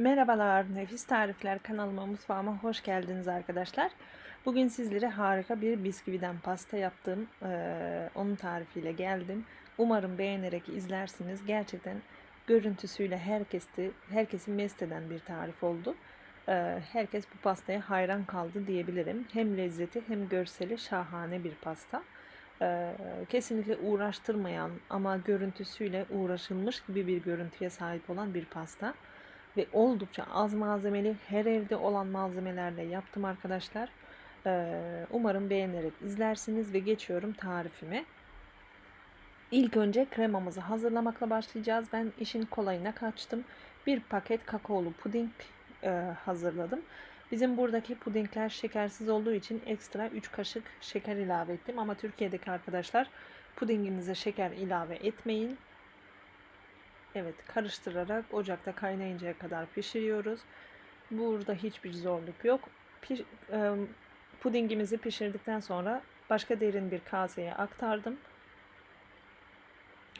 Merhabalar, Nefis Tarifler kanalıma, mutfağıma hoş geldiniz arkadaşlar. Bugün sizlere harika bir bisküviden pasta yaptım. Ee, onun tarifiyle geldim. Umarım beğenerek izlersiniz. Gerçekten görüntüsüyle herkesi, herkesi mest eden bir tarif oldu. Ee, herkes bu pastaya hayran kaldı diyebilirim. Hem lezzeti hem görseli şahane bir pasta. Ee, kesinlikle uğraştırmayan ama görüntüsüyle uğraşılmış gibi bir görüntüye sahip olan bir pasta ve oldukça az malzemeli her evde olan malzemelerle yaptım arkadaşlar. Ee, umarım beğenerek izlersiniz ve geçiyorum tarifime. İlk önce kremamızı hazırlamakla başlayacağız. Ben işin kolayına kaçtım. Bir paket kakaolu puding e, hazırladım. Bizim buradaki pudingler şekersiz olduğu için ekstra 3 kaşık şeker ilave ettim. Ama Türkiye'deki arkadaşlar pudinginize şeker ilave etmeyin. Evet karıştırarak ocakta kaynayıncaya kadar pişiriyoruz. Burada hiçbir zorluk yok. Piş, e, pudingimizi pişirdikten sonra başka derin bir kaseye aktardım.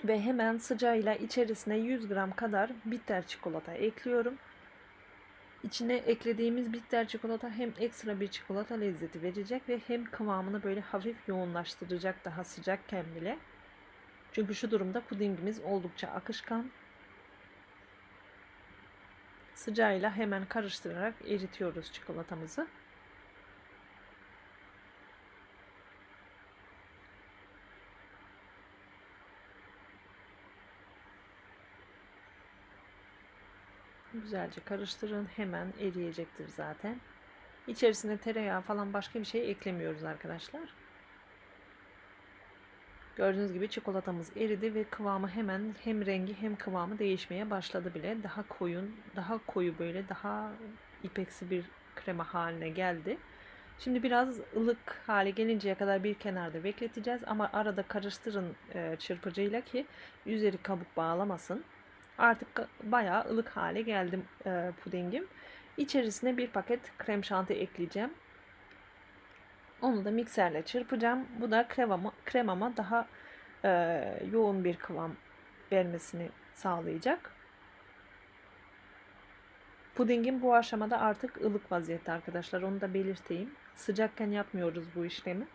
Ve hemen sıcağıyla içerisine 100 gram kadar bitter çikolata ekliyorum. İçine eklediğimiz bitter çikolata hem ekstra bir çikolata lezzeti verecek ve hem kıvamını böyle hafif yoğunlaştıracak daha sıcakken bile. Çünkü şu durumda pudingimiz oldukça akışkan. Sıcağıyla hemen karıştırarak eritiyoruz çikolatamızı. Güzelce karıştırın. Hemen eriyecektir zaten. İçerisine tereyağı falan başka bir şey eklemiyoruz arkadaşlar. Gördüğünüz gibi çikolatamız eridi ve kıvamı hemen hem rengi hem kıvamı değişmeye başladı bile. Daha koyun, daha koyu böyle daha ipeksi bir krema haline geldi. Şimdi biraz ılık hale gelinceye kadar bir kenarda bekleteceğiz ama arada karıştırın e, çırpıcıyla ki üzeri kabuk bağlamasın. Artık bayağı ılık hale geldi e, pudingim. İçerisine bir paket krem şanti ekleyeceğim. Onu da mikserle çırpacağım. Bu da kremama, kremama daha e, yoğun bir kıvam vermesini sağlayacak. Pudingin bu aşamada artık ılık vaziyette arkadaşlar. Onu da belirteyim. Sıcakken yapmıyoruz bu işlemi.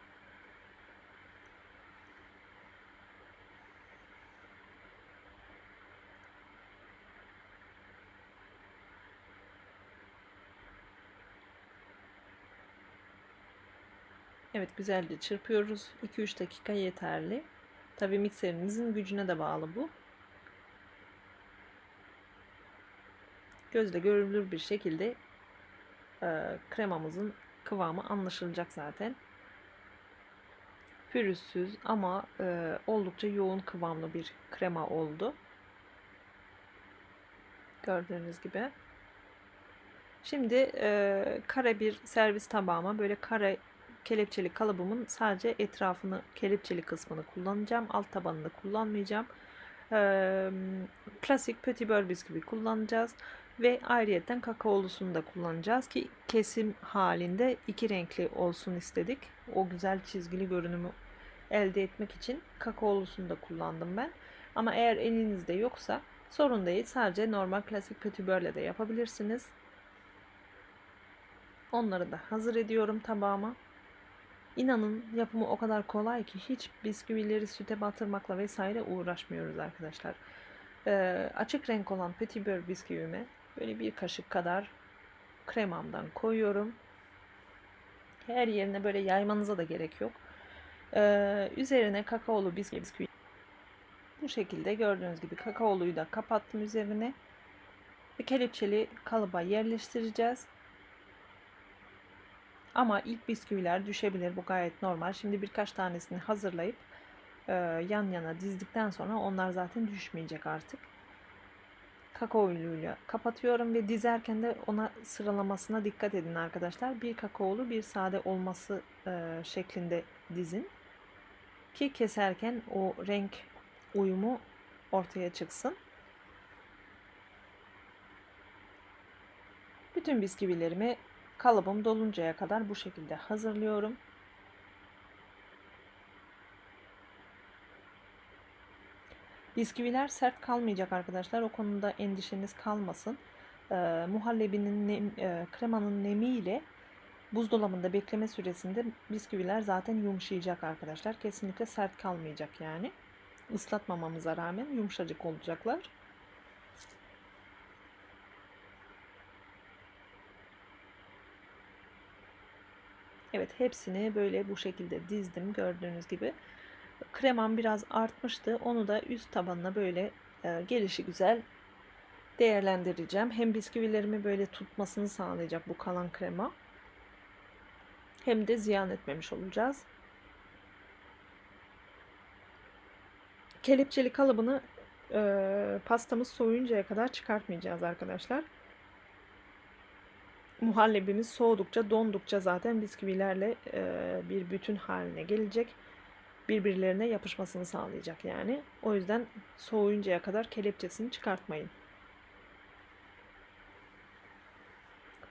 Evet güzelce çırpıyoruz. 2-3 dakika yeterli. Tabii mikserinizin gücüne de bağlı bu. Gözle görülür bir şekilde e, kremamızın kıvamı anlaşılacak zaten. Pürüzsüz ama e, oldukça yoğun kıvamlı bir krema oldu. Gördüğünüz gibi. Şimdi e, kare bir servis tabağıma böyle kare kelepçeli kalıbımın sadece etrafını, kelepçeli kısmını kullanacağım. Alt tabanını kullanmayacağım. Ee, klasik petit beurre bisküvi kullanacağız. Ve ayrıyeten kakaolusunu da kullanacağız ki kesim halinde iki renkli olsun istedik. O güzel çizgili görünümü elde etmek için kakaolusunu da kullandım ben. Ama eğer elinizde yoksa sorun değil. Sadece normal klasik petit beurre de yapabilirsiniz. Onları da hazır ediyorum tabağıma. İnanın yapımı o kadar kolay ki hiç bisküvileri süte batırmakla vesaire uğraşmıyoruz arkadaşlar. Ee, açık renk olan petit beurre bisküvime böyle bir kaşık kadar kremamdan koyuyorum. Her yerine böyle yaymanıza da gerek yok. Ee, üzerine kakaolu bisküvi bu şekilde gördüğünüz gibi kakaoluyu da kapattım üzerine ve kelepçeli kalıba yerleştireceğiz. Ama ilk bisküviler düşebilir. Bu gayet normal. Şimdi birkaç tanesini hazırlayıp e, yan yana dizdikten sonra onlar zaten düşmeyecek artık. Kakaoluyla kapatıyorum ve dizerken de ona sıralamasına dikkat edin arkadaşlar. Bir kakaolu bir sade olması e, şeklinde dizin. Ki keserken o renk uyumu ortaya çıksın. Bütün bisküvilerimi kalıbım doluncaya kadar bu şekilde hazırlıyorum. Bisküviler sert kalmayacak arkadaşlar. O konuda endişeniz kalmasın. e, muhallebinin nem, e, kremanın nemiyle buzdolabında bekleme süresinde bisküviler zaten yumuşayacak arkadaşlar. Kesinlikle sert kalmayacak yani. Islatmamamıza rağmen yumuşacık olacaklar. Evet hepsini böyle bu şekilde dizdim gördüğünüz gibi. Kremam biraz artmıştı. Onu da üst tabanına böyle e, gelişi güzel değerlendireceğim. Hem bisküvilerimi böyle tutmasını sağlayacak bu kalan krema. Hem de ziyan etmemiş olacağız. Kelepçeli kalıbını e, pastamız soğuyuncaya kadar çıkartmayacağız arkadaşlar. Muhallebimiz soğudukça, dondukça zaten bisküvilerle e, bir bütün haline gelecek. Birbirlerine yapışmasını sağlayacak yani. O yüzden soğuyuncaya kadar kelepçesini çıkartmayın.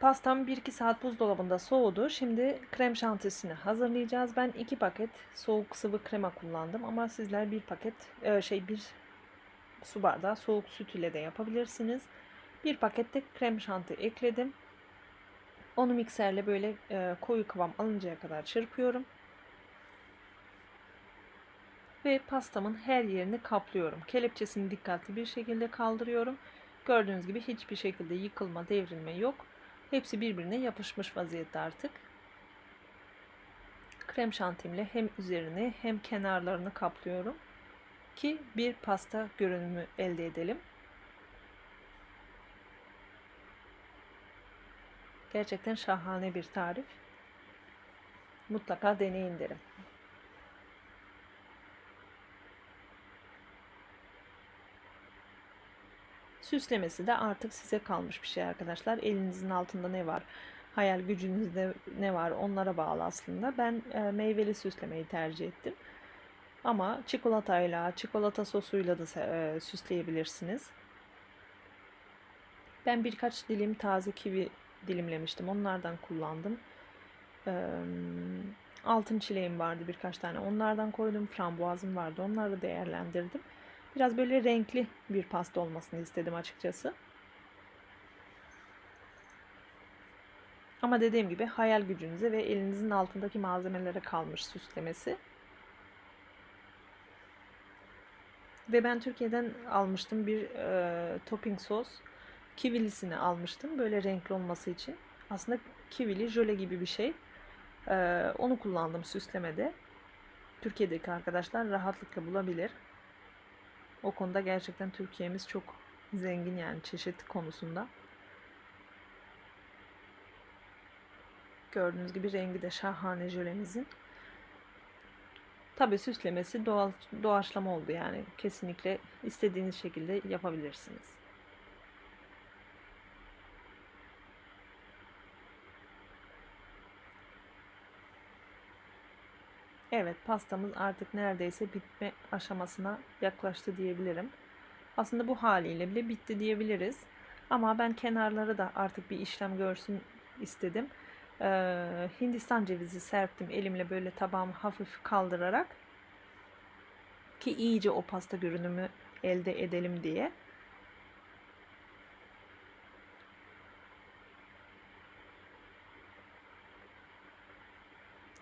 Pastam 1-2 saat buzdolabında soğudu. Şimdi krem şantisini hazırlayacağız. Ben 2 paket soğuk sıvı krema kullandım ama sizler bir paket e, şey bir su bardağı soğuk süt ile de yapabilirsiniz. Bir pakette krem şanti ekledim. Onu mikserle böyle e, koyu kıvam alıncaya kadar çırpıyorum. Ve pastamın her yerini kaplıyorum. Kelepçesini dikkatli bir şekilde kaldırıyorum. Gördüğünüz gibi hiçbir şekilde yıkılma, devrilme yok. Hepsi birbirine yapışmış vaziyette artık. Krem şantimle hem üzerini hem kenarlarını kaplıyorum ki bir pasta görünümü elde edelim. Gerçekten şahane bir tarif. Mutlaka deneyin derim. Süslemesi de artık size kalmış bir şey arkadaşlar. Elinizin altında ne var? Hayal gücünüzde ne var? Onlara bağlı aslında. Ben e, meyveli süslemeyi tercih ettim. Ama çikolatayla, çikolata sosuyla da e, süsleyebilirsiniz. Ben birkaç dilim taze kivi dilimlemiştim. Onlardan kullandım. Altın çileğim vardı birkaç tane. Onlardan koydum. Frambuazım vardı. Onları değerlendirdim. Biraz böyle renkli bir pasta olmasını istedim açıkçası. Ama dediğim gibi hayal gücünüze ve elinizin altındaki malzemelere kalmış süslemesi. Ve ben Türkiye'den almıştım bir e, topping sos. Kivilisini almıştım böyle renkli olması için. Aslında kivili jöle gibi bir şey. E, onu kullandım süslemede. Türkiye'deki arkadaşlar rahatlıkla bulabilir. O konuda gerçekten Türkiye'miz çok zengin yani çeşit konusunda. Gördüğünüz gibi rengi de şahane jölemizin. Tabi süslemesi doğal doğaçlama oldu yani. Kesinlikle istediğiniz şekilde yapabilirsiniz. Evet pastamız artık neredeyse bitme aşamasına yaklaştı diyebilirim. Aslında bu haliyle bile bitti diyebiliriz. Ama ben kenarları da artık bir işlem görsün istedim. Ee, Hindistan cevizi serptim elimle böyle tabağımı hafif kaldırarak ki iyice o pasta görünümü elde edelim diye.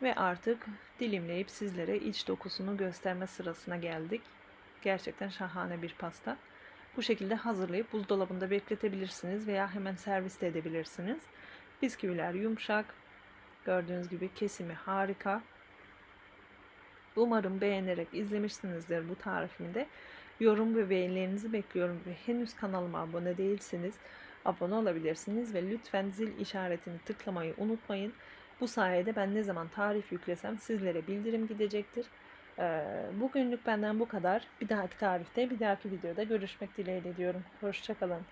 Ve artık dilimleyip sizlere iç dokusunu gösterme sırasına geldik. Gerçekten şahane bir pasta. Bu şekilde hazırlayıp buzdolabında bekletebilirsiniz veya hemen servis de edebilirsiniz. Bisküviler yumuşak. Gördüğünüz gibi kesimi harika. Umarım beğenerek izlemişsinizdir bu tarifimde. Yorum ve beğenilerinizi bekliyorum ve henüz kanalıma abone değilseniz abone olabilirsiniz ve lütfen zil işaretini tıklamayı unutmayın. Bu sayede ben ne zaman tarif yüklesem sizlere bildirim gidecektir. Bugünlük benden bu kadar. Bir dahaki tarifte, bir dahaki videoda görüşmek dileğiyle diyorum. Hoşçakalın.